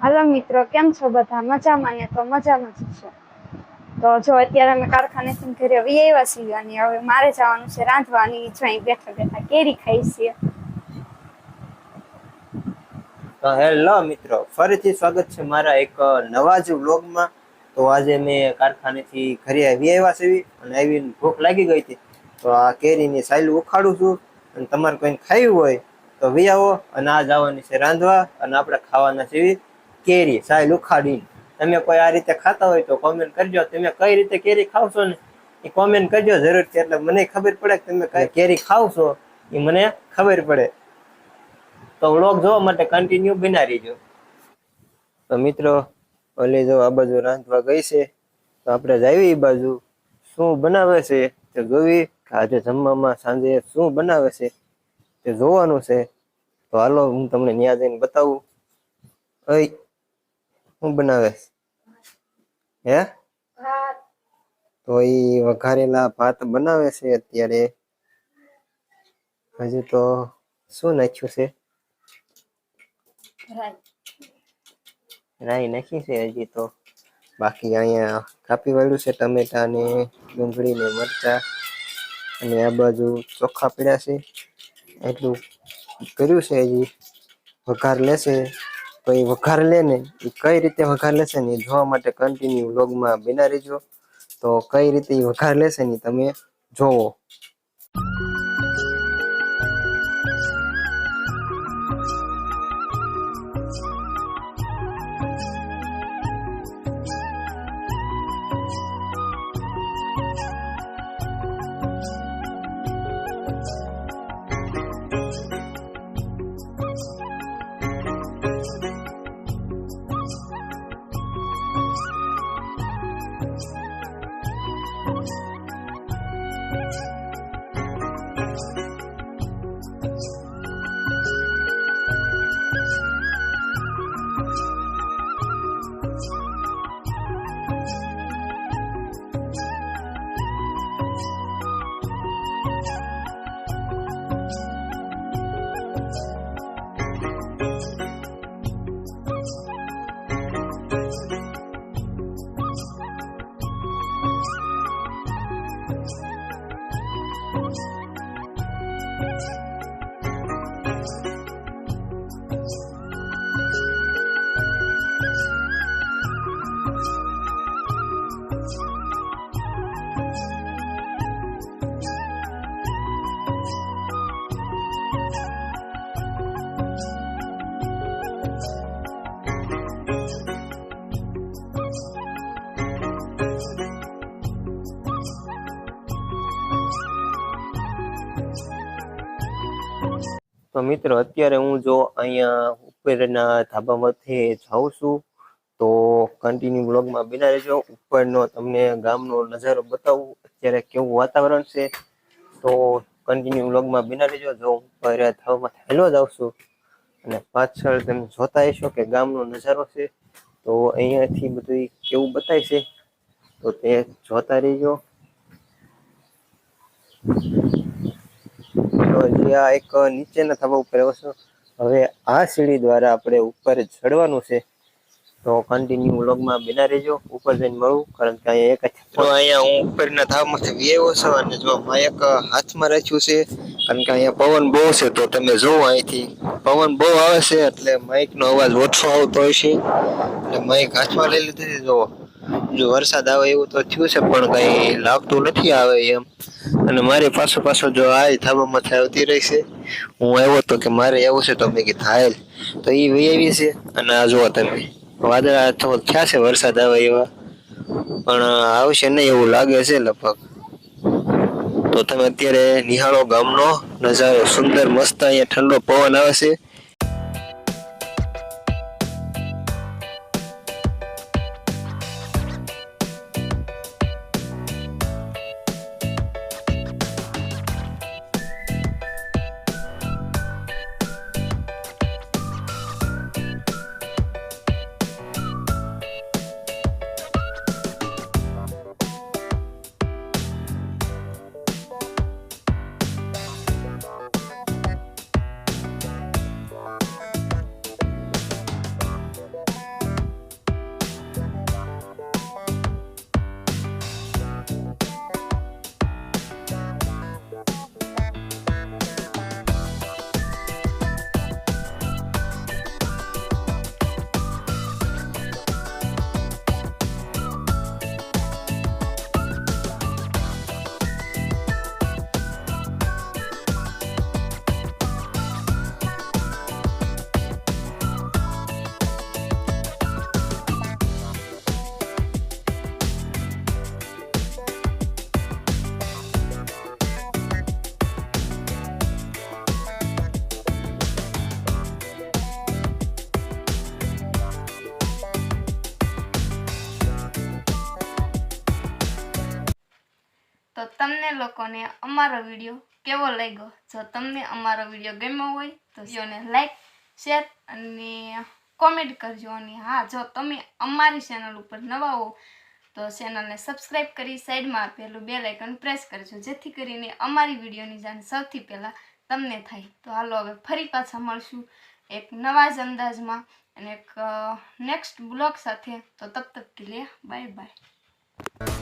હાલો મિત્રો, કેમ છો બધા? મજામાં ને? તો મજામાં જ છે. તો જો અત્યારે અમે કારખાનેથી ઘરે આવી આવ્યા છીએ અને હવે મારે જવાનું છે રાંધવાની. જો અહીં બેઠા બેઠા કેરી ખાઈ છીએ. તો હેલો મિત્રો, ફરીથી સ્વાગત છે મારા એક નવા જ વ્લોગમાં. તો આજે મેં કારખાનેથી ઘરે આવી આવ્યા છે અને આવીને ભૂખ લાગી ગઈ હતી. તો આ કેરીની સાયલું ઉખાડું છું અને તમારે કોઈને ખાયું હોય તો વી આવો અને આ જવાની છે રાંધવા અને આપણે ખાવાના છે એવી કેરી, સાહેબ ઉખાડીને તમે કોઈ આ રીતે ખાતા હોય તો કોમેન્ટ કરજો. તમે કઈ રીતે કેરી ખાવશો ને એ કોમેન્ટ કરજો જરૂરથી. એટલે મને ખબર પડે કે તમે કઈ કેરી ખાવશો એ મને ખબર પડે. તો વ્લોગ જોવા માટે કન્ટિન્યુ બિના રહીજો. તો મિત્રો, ઓલી જો આ બાજુ રાંધવા ગઈ છે, તો આપણે જાવી એ બાજુ. શું બનાવે છે તે જોવી. આજે જમવામાં સાંજે શું બનાવે છે તે જોવાનું છે. તો હાલો હું તમને ત્યાં જઈને બતાવું. ઓય. શું બનાવે હે? તો એ વઘારેલા ભાત બનાવે છે અત્યારે. હજુ તો શું નાખ્યું છે? રાઈ. નાખી છે હજી તો. બાકી અહીંયા કાપી વાળ્યું છે ટમેટા ને ડુંગળી ને મરચા. અને આ બાજુ ચોખા પડ્યા છે. એટલું કર્યું છે હજી. વઘાર લેશે. તો એ વઘાર લે ને એ કઈ રીતે વઘાર લેશે ને એ જોવા માટે કન્ટિન્યુ વ્લોગમાં બિના રહેજો. તો કઈ રીતે એ વઘાર લેશે ને તમે જોવો. Thank you. તો મિત્રો, અત્યારે હું જો અહીંયા ઉપરના ધાબામાંથી જાઉં છું, તો કન્ટિન્યુ બ્લોગમાં બિના રહેજો. ઉપરનો તમને ગામનો નજારો બતાવું. અત્યારે કેવું વાતાવરણ છે, તો કન્ટિન્યુ બ્લોગમાં બિના રહેજો. જો ઉપર ધાબામાં હેલો જ આવશું અને પાછળ તમે જોતા હશો કે ગામનો નજારો છે, તો અહીંયાથી બધું કેવું બતાય છે, તો તે જોતા રહેજો. આ એક નીચેના થવા ઉપર આવ્યો હવે આ સીડી દ્વારા આપણે ઉપર ચડવાનું છે. તો કન્ટિન્યુ વ્લોગમાં બિના રહેજો. ઉપર જઈને મળું, કારણ કે અહીંયા એક તો અહીંયા હું ઉપરના થાવમાંથી વિયેવો છું અને જો માયક હાથમાં રાખ્યું છે, કારણ કે અહીંયા પવન બહુ છે, તો તમે જોવો અહીંથી. પવન બહુ આવે છે, એટલે માઇકનો અવાજ ઓછો આવતો હોય છે. એટલે માઇક હાથમાં લઈ લીધી છે જો જો વરસાદ આવે એવું તો થયું છે, પણ કંઈ લાગતું નથી આવે એમ. અને મારી પાછો પાછો જો આ થાબામાં આવતી છે. હું આવ્યો તો કે મારે એવું છે તો મેં કીધું, હાલ. તો એ આવી છે. અને આ જુઓ તમે, વાદળા થોડોક થયા છે વરસાદ આવે એવા. પણ આવશે નહીં એવું લાગે છે લગભગ. તો તમે અત્યારે નિહાળો ગામનો નજારો સુંદર મસ્ત, અહીંયા ઠંડો પવન આવે છે. તમને લોકોને અમારો વીડિયો કેવો લાગ્યો? જો તમને અમારો વીડિયો ગમ્યો હોય, તો વિડીયોને લાઈક શેર અને કોમેન્ટ કરજો. અને હા, જો તમે અમારી ચેનલ ઉપર નવા હો, તો ચેનલને સબસ્ક્રાઈબ કરી સાઈડમાં આપેલું બે લાઇકન પ્રેસ કરજો, જેથી કરીને અમારી વિડીયોની જાણ સૌથી પહેલાં તમને થાય. તો હાલો, હવે ફરી પાછા મળશું એક નવા જ અંદાજમાં અને એક નેક્સ્ટ બ્લોગ સાથે. તો તબ તક કે લે બાય બાય